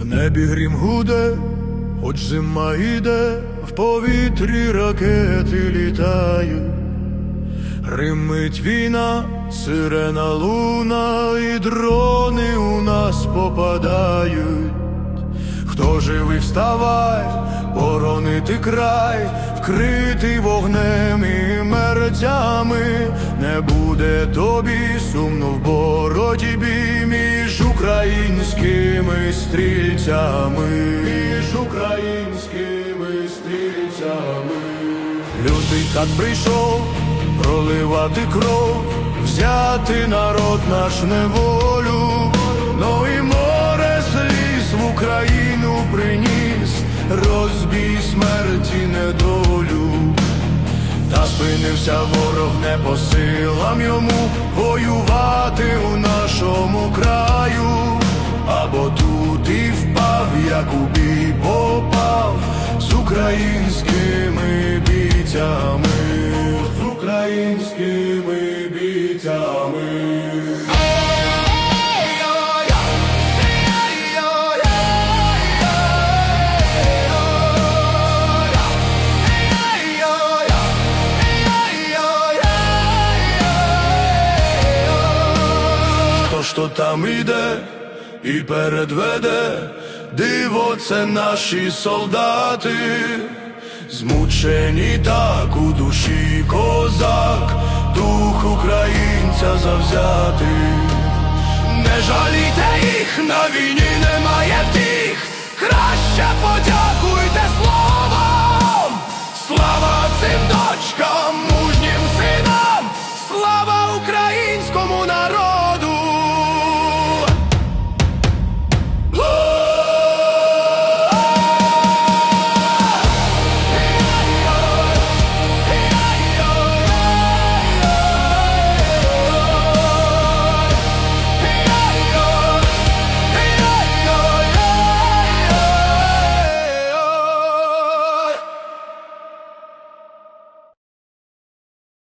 В небі грім гуде, хоч зима йде, в повітрі ракети літають. Гримить війна, сирена луна, і дрони у нас попадають. Хто живий, вставай, боронити край, вкритий вогнем і мерцями, не буде тобі сумно в боротьбі українськими стрільцями, між українськими стрільцями. Лютий так прийшов проливати кров, взяти народ наш неволю, но і море сліз в Україну приніс, розбій смерті недолю. Та спинився ворог не по силам йому воювати у нашому краю, як у бій попав з українськими бійцями, з українськими бійцями. То там іде і передведе диво, це наші солдати, змучені так у душі козак, дух українця завзяти. Не жалійте їх, на війні немає втіх, краще подяку.